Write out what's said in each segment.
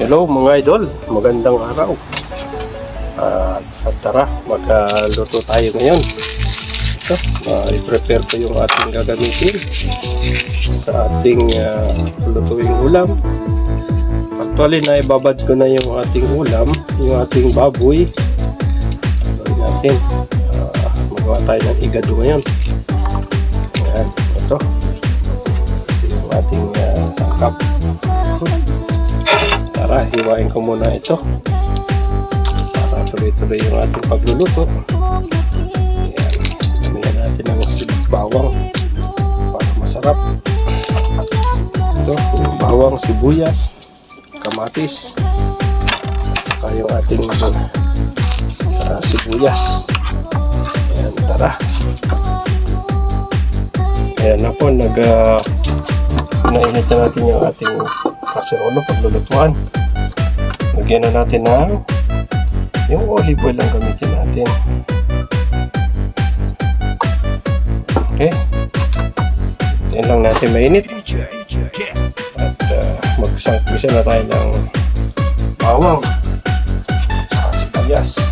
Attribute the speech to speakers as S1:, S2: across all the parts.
S1: Hello mga idol, magandang araw. At at tara, magluto tayo ngayon. Ito, uh, i-prepare ko yung ating gagamitin sa ating uh, lutuing ulam. Actually, naibabad ko na yung ating ulam, yung ating baboy. Gawin natin. Uh, magawa tayo ng igado ngayon. Ayan, ito. Ito yung ating uh, tangkap. Tara, hiwain ko muna ito. Para tuloy-tuloy yung ating pagluluto. Ayan. Natin ng bawang para masarap. Ito, yung bawang, sibuyas, kamatis. At saka yung ating uh, sibuyas. Ayan, tara. Ayan na po, nag uh, nainit na natin yung ating kaserola paglulutuan. Lagyan na natin ng yung olive oil lang gamitin natin. Okay. Yan lang natin mainit. At uh, magsangkisa na tayo ng bawang. Saka sibuyas.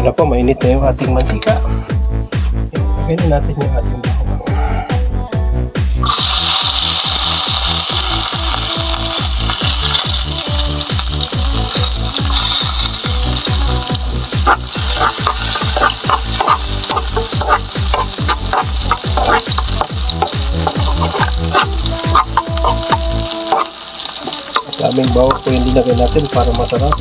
S1: Ayan na po, mainit na yung ating mantika. Lagyan na natin yung ating bawang. Daming bawang po yung dinagay natin para masarap.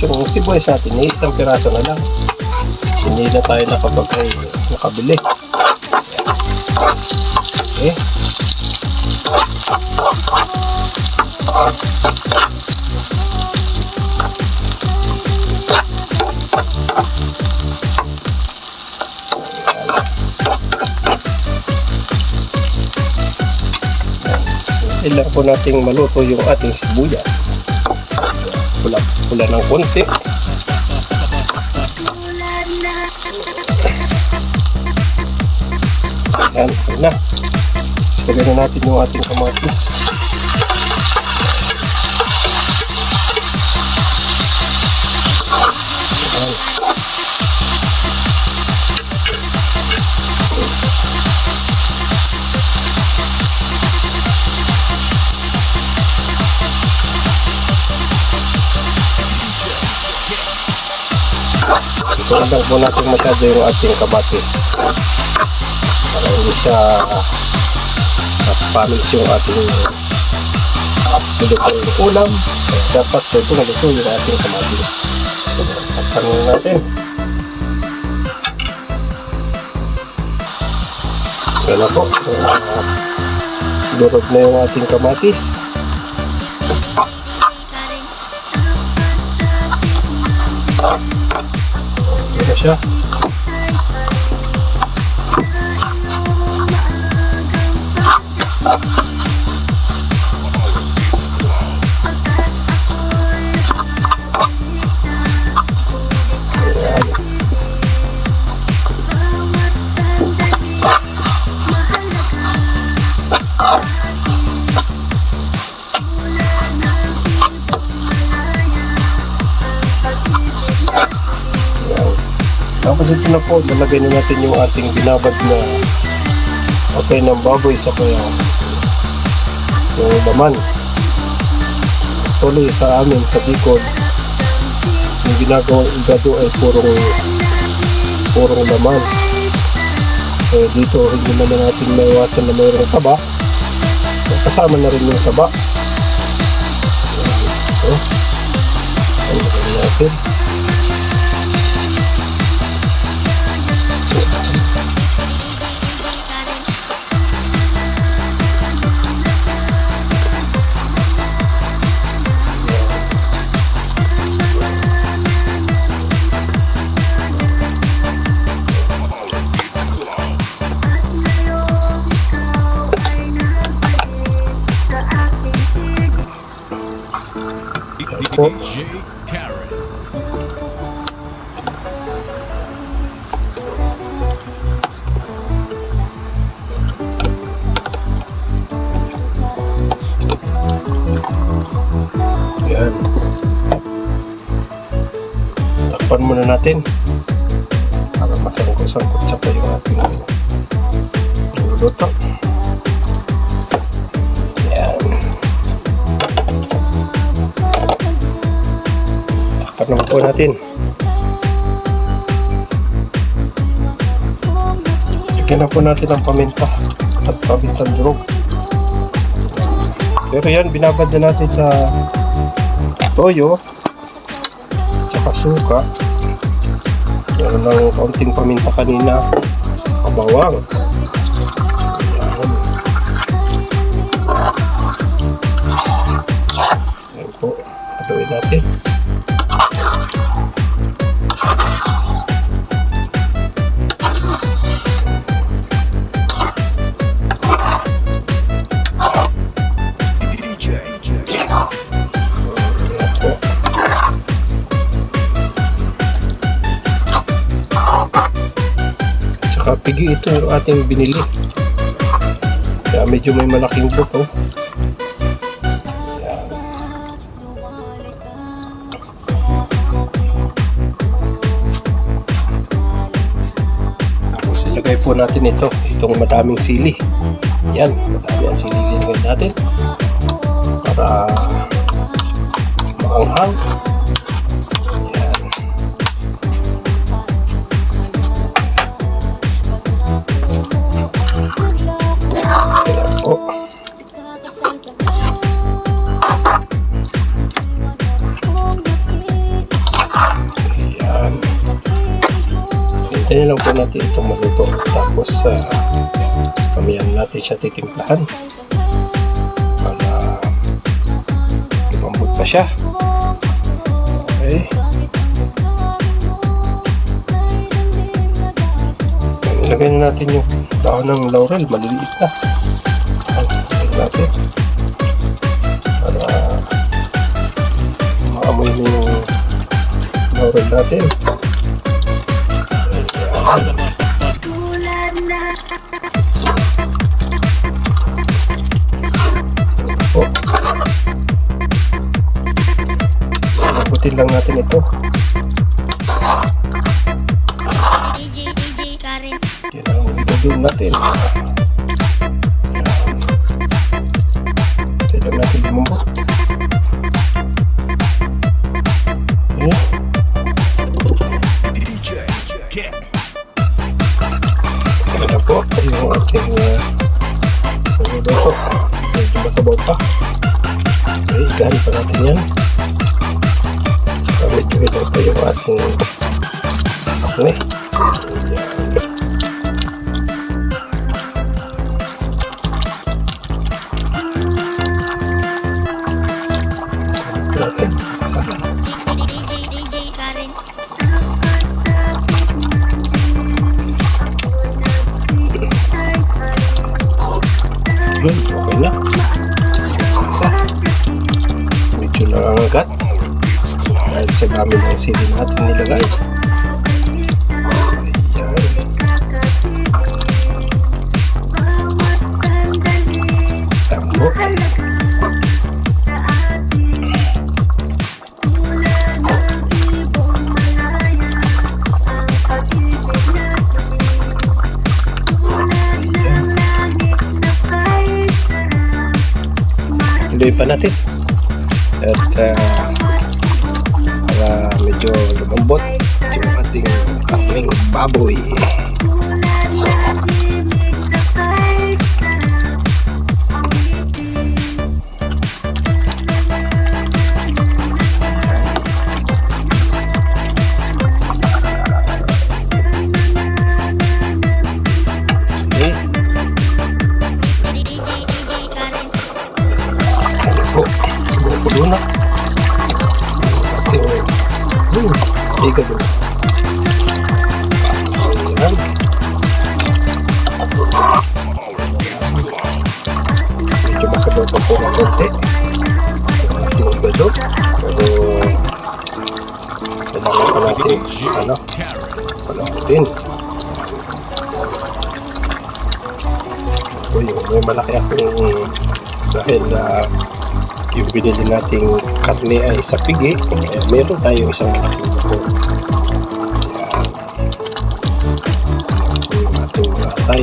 S1: Yung sibuyas natin, eh, isang piraso na lang. Hindi na tayo nakapagay, nakabili. Okay. Ilan po nating maluto yung ating sibuyas pula pula ng konti. Yan okay na. Na natin yung ating kamatis Lang po natin masyado yung ating kabatis. Para hindi siya papamis yung ating uh, yung ulam. Dapat ito naluto yung ating kamatis. Takpan muna natin. Ito na po. Uh, durog na yung ating kamatis. Ito Tapos ito na po, lalagay na natin yung ating binabad na okay ng baboy sa kaya yung laman. Tuloy sa amin, sa Bicol, yung ginagawang igado ay purong purong laman. Eh dito, hindi naman natin maiwasan na mayroong taba. Kasama na rin yung taba. Ito. Ano natin? DJ Karen. Yan. Takpan muna natin para masangkot-sangkot sa pa yung ating. Naman po natin. Lagyan na po natin ang paminta at pamintang durog. Pero yan, binabad na natin sa toyo tsaka suka. Meron ng kaunting paminta kanina sa kabawang. Pigi ito yung ating binili. Kaya medyo may malaking buto. Tapos ilagay po natin ito, itong madaming sili. Yan, madami ang sili ilagay natin. Para maanghang. Natin itong maluto. Tapos, uh, kamiyan natin siya titimplahan. Para lumambot pa siya. Okay. Ilagay na natin yung dahon ng laurel. Maliliit na. Ilagay natin. Para maamoy na yung laurel natin. Po. Lambutin lang natin ito.
S2: DJ, DJ Karen.
S1: Yan ang natin.
S2: Karen.
S1: Yun, okay. Dahil sa dami ng sili natin nilagay. Tuloy pa natin. At uh, para medyo lumambot yung ating aking baboy. Okay.
S2: DJ,
S1: hmm. Ayan. Medyo masabaw pa po ng konti. Ang ating gado. Pero kailangan pa natin ano, palamutin. Ito yung may malaki akong dahil ah, yung binili nating karne ay sa pigi, eh, meron tayo isang. Ayan. Ito yung ating atay.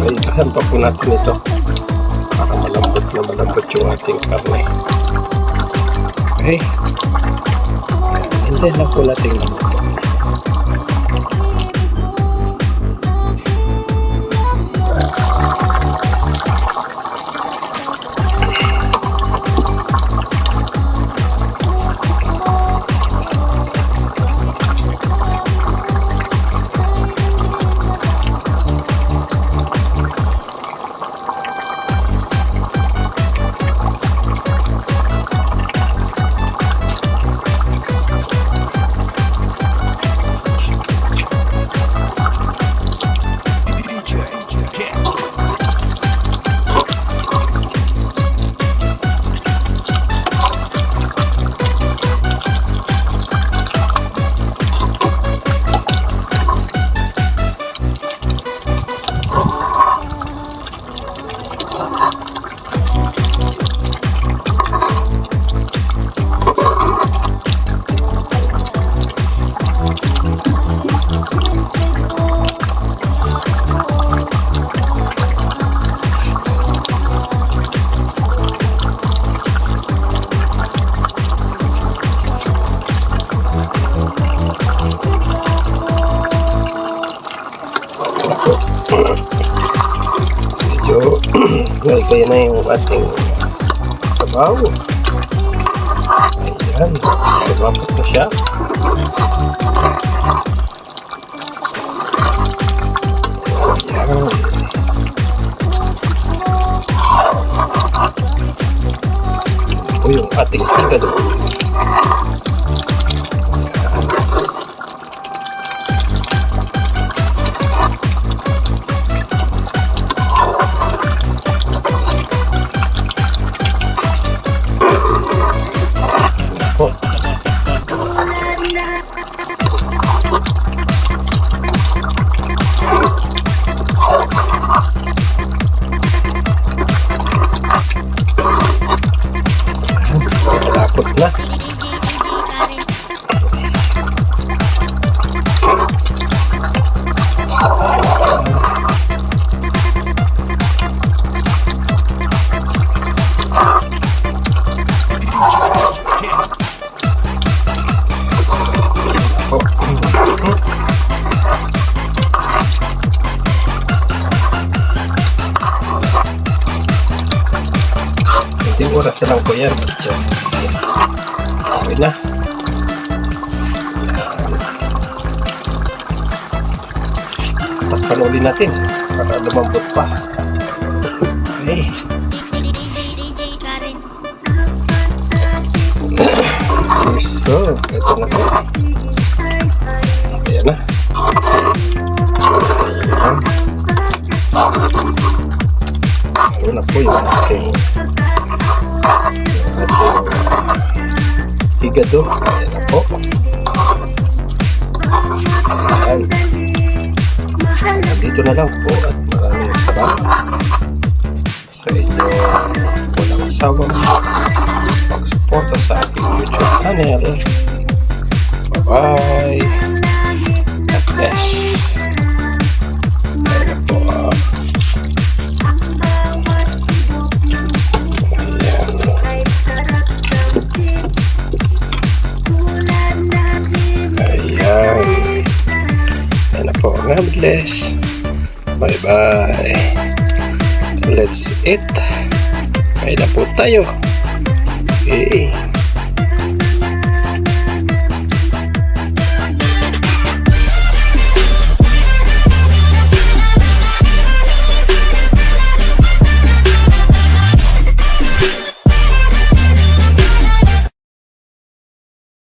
S1: Ay, bahan pa po natin ito para malambot na malambot yung ating karne. Okay. Hintay lang po natin lumot. Nalagay na yung ating sabaw. Ayan, lumapot na siya. Ayan. Ito yung ating higado. Oras silang ko yan. Medyo. Okay na. Takpan ulit natin para lumambot pa. Okay.
S2: DJ, DJ Karen.
S1: So, ito na po. Ayan na. Ayan. Ano na po yung ating higado. Ayan po. Ayan. Dito na lang po at maraming salamat sa inyo walang asawang pagsuporta sa aking YouTube channel. Bye-bye. God bless. God bless. Bye-bye. Let's eat. Kaya na po tayo. Okay.